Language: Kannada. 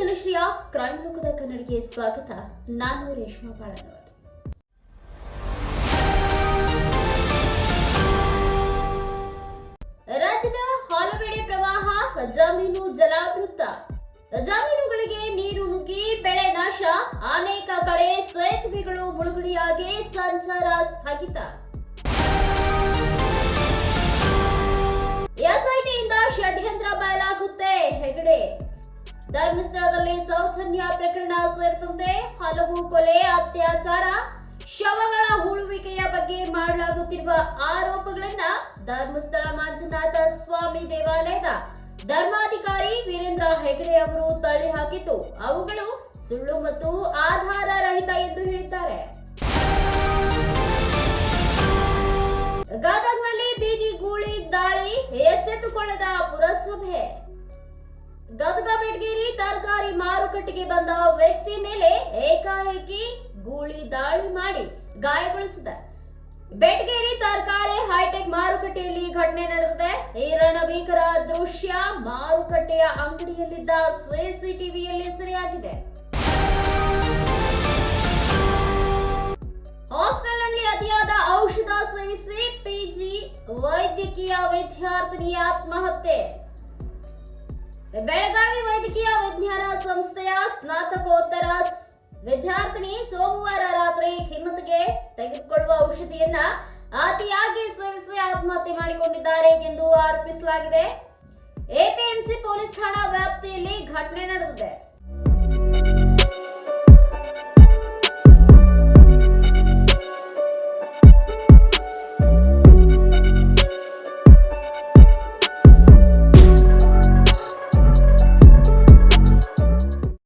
ಜನಶ್ರೀಯ ಕ್ರೈಮ್ ಲೋಕದ ಕನ್ನಡಿಗೆ ಸ್ವಾಗತ. ನಾನು ರೇಷ್ಮಾ ಬಾಳನವರ್ ರಾಜ್ಯದ ಹಲವೆಡೆ ಪ್ರವಾಹ, ಜಮೀನು ಜಲಾವೃತ. ಜಮೀನುಗಳಿಗೆ ನೀರು ನುಗ್ಗಿ ಬೆಳೆ ನಾಶ. ಅನೇಕ ಕಡೆ ಸೇತುವೆಗಳು ಮುಳುಗಡೆಯಾಗಿ ಸಂಚಾರ ಸ್ಥಗಿತ. ಧರ್ಮಸ್ಥಳದಲ್ಲಿ ಸೌಜನ್ಯ ಪ್ರಕರಣ ಸೇರಿದಂತೆ ಹಲವು ಕೊಲೆ, ಅತ್ಯಾಚಾರ, ಶವಗಳ ಹೂಳುವಿಕೆಯ ಬಗ್ಗೆ ಮಾಡಲಾಗುತ್ತಿರುವ ಆರೋಪಗಳನ್ನ ಧರ್ಮಸ್ಥಳ ಮಂಜುನಾಥ ಸ್ವಾಮಿ ದೇವಾಲಯದ ಧರ್ಮಾಧಿಕಾರಿ ವೀರೇಂದ್ರ ಹೆಗಡೆ ಅವರು ತಳ್ಳಿ ಹಾಕಿದ್ದು, ಅವುಗಳು ಸುಳ್ಳು ಮತ್ತು ಆಧಾರ ರಹಿತ ಎಂದು ಹೇಳಿದ್ದಾರೆ. ಗದಗ್ನಲ್ಲಿ ಬೀದಿ ಗೂಳಿ ದಾಳಿ ಎಚ್ಚೆತ್ತುಕೊಳ್ಳದ ಪುರಸಭೆ. ಗದಗ ಬೆಟ್ಗೇರಿ ತರಕಾರಿ ಮಾರುಕಟ್ಟೆಗೆ ಬಂದ ವ್ಯಕ್ತಿ ಮೇಲೆ ಏಕಾಏಕಿ ಗೂಳಿ ದಾಳಿ ಮಾಡಿ ಗಾಯಗೊಳಿಸಿದೆ. ಬೆಟ್ಗೇರಿ ತರಕಾರಿ ಹೈಟೆಕ್ ಮಾರುಕಟ್ಟೆಯಲ್ಲಿ ಘಟನೆ ನಡೆದಿದೆ. ಈ ರಣಭೀಕರ ದೃಶ್ಯ ಮಾರುಕಟ್ಟೆಯ ಅಂಗಡಿಯಲ್ಲಿದ್ದ ಸಿಸಿಟಿವಿಯಲ್ಲಿ ಸೆರೆಯಾಗಿದೆ. ಹಾಸ್ಟೆಲ್ನಲ್ಲಿ ಅತಿಯಾದ ಔಷಧ ಸೇವಿಸಿ ಪಿಜಿ ವೈದ್ಯಕೀಯ ವಿದ್ಯಾರ್ಥಿನಿ ಆತ್ಮಹತ್ಯೆ. ಬೆಳಗಾವಿ ವೈದ್ಯಕೀಯ ವಿಜ್ಞಾನ ಸಂಸ್ಥೆಯ ಸ್ನಾತಕೋತ್ತರ ವಿದ್ಯಾರ್ಥಿನಿ ಸೋಮವಾರ ರಾತ್ರಿ ಖಿನ್ನತೆಗೆ ತೆಗೆದುಕೊಳ್ಳುವ ಔಷಧಿಯನ್ನ ಅತಿಯಾಗಿ ಸೇವಿಸಿ ಆತ್ಮಹತ್ಯೆ ಮಾಡಿಕೊಂಡಿದ್ದಾರೆ ಎಂದು ಆರೋಪಿಸಲಾಗಿದೆ. ಎಪಿಎಂಸಿ ಪೊಲೀಸ್ ಠಾಣಾ ವ್ಯಾಪ್ತಿಯಲ್ಲಿ ಘಟನೆ ನಡೆದಿದೆ.